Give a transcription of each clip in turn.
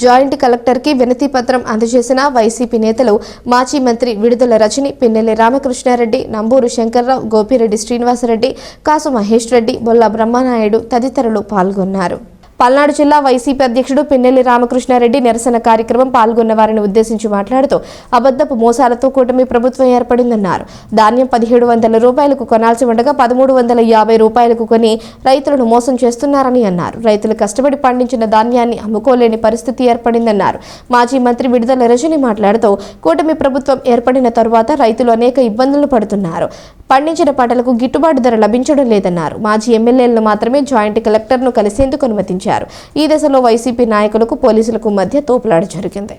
Joint కలెక్టర్కి వినతి పత్రం అందజేసిన వైసీపీ నేతలు మాజీ మంత్రి విడుదల రజని పిన్నెల్లి రామకృష్ణారెడ్డి నంబూరు శంకర్రావు గోపిరెడ్డి శ్రీనివాసరెడ్డి కాసు మహేష్ రెడ్డి బొల్ల బ్రహ్మనాయుడు తదితరులు పాల్గొన్నారు. పల్నాడు జిల్లా వైసీపీ అధ్యక్షుడు పిన్నెల్లి రామకృష్ణారెడ్డి నిరసన కార్యక్రమం పాల్గొన్న వారిని ఉద్దేశించి మాట్లాడుతూ అబద్దపు మోసాలతో కూటమి ప్రభుత్వం ఏర్పడిందన్నారు. ధాన్యం పదిహేడు వందల రూపాయలకు కొనాల్సి ఉండగా పదమూడు వందల యాభై రూపాయలకు కొని రైతులను మోసం చేస్తున్నారని అన్నారు. రైతులు కష్టపడి పండించిన ధాన్యాన్ని అమ్ముకోలేని పరిస్థితి ఏర్పడిందన్నారు. మాజీ మంత్రి విడుదల రజని మాట్లాడుతూ కూటమి ప్రభుత్వం ఏర్పడిన తరువాత రైతులు అనేక ఇబ్బందులు పడుతున్నారు. పండించిన పంటలకు గిట్టుబాటు ధర లభించడం లేదన్నారు. మాజీ ఎమ్మెల్యేలను మాత్రమే జాయింట్ కలెక్టర్ను కలిసేందుకు అనుమతించారు. ఈ దశలో వైసీపీ నాయకులకు పోలీసులకు మధ్య తోపులాట జరిగింది.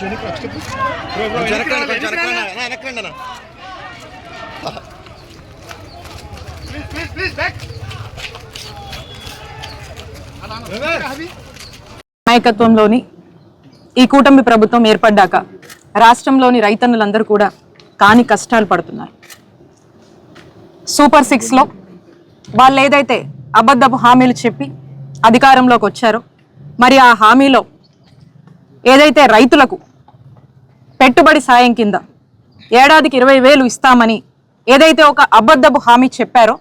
కొంచెం. నాయకత్వంలోని ఈ కూటమి ప్రభుత్వం ఏర్పడ్డాక రాష్ట్రంలోని రైతన్నులందరూ కూడా కాని కష్టాలు పడుతున్నారు. సూపర్ సిక్స్లో వాళ్ళు ఏదైతే అబద్ధపు హామీలు చెప్పి అధికారంలోకి వచ్చారో మరి ఆ హామీలో ఏదైతే రైతులకు పెట్టుబడి సాయం కింద ఏడాదికి ఇరవై వేలు ఇస్తామని ఏదైతే ఒక అబద్ధపు హామీ చెప్పారో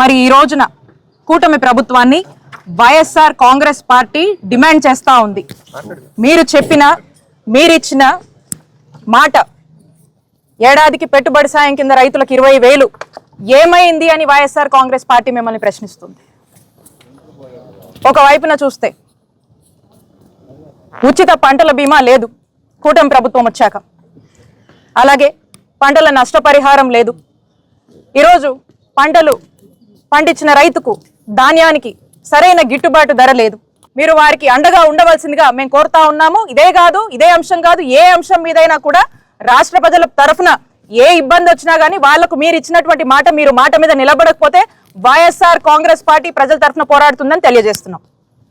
మరి ఈ రోజున కూటమి ప్రభుత్వాన్ని వైఎస్ఆర్ కాంగ్రెస్ పార్టీ డిమాండ్ చేస్తా ఉంది. మీరు చెప్పిన మీరిచ్చిన మాట ఏడాదికి పెట్టుబడి సాయం కింద రైతులకు ఇరవై వేలు ఏమైంది అని వైఎస్ఆర్ కాంగ్రెస్ పార్టీ మిమ్మల్ని ప్రశ్నిస్తుంది. ఒకవైపున చూస్తే ఉచిత పంటల బీమా లేదు. కూటమి ప్రభుత్వం వచ్చాక. అలాగే పంటల నష్టపరిహారం లేదు. ఈరోజు పంటలు పండించిన రైతుకు ధాన్యానికి సరైన గిట్టుబాటు ధర లేదు. మీరు వారికి అండగా ఉండవలసిందిగా మేము కోరుతా ఉన్నాము. ఇదే కాదు ఇదే అంశం కాదు ఏ అంశం మీదైనా కూడా రాష్ట్ర ప్రజల తరఫున ఏ ఇబ్బంది వచ్చినా కానీ వాళ్ళకు మీరు ఇచ్చినటువంటి మాట మీరు మాట మీద నిలబడకపోతే వైఎస్ఆర్ కాంగ్రెస్ పార్టీ ప్రజల తరఫున పోరాడుతుందని తెలియజేస్తున్నాం.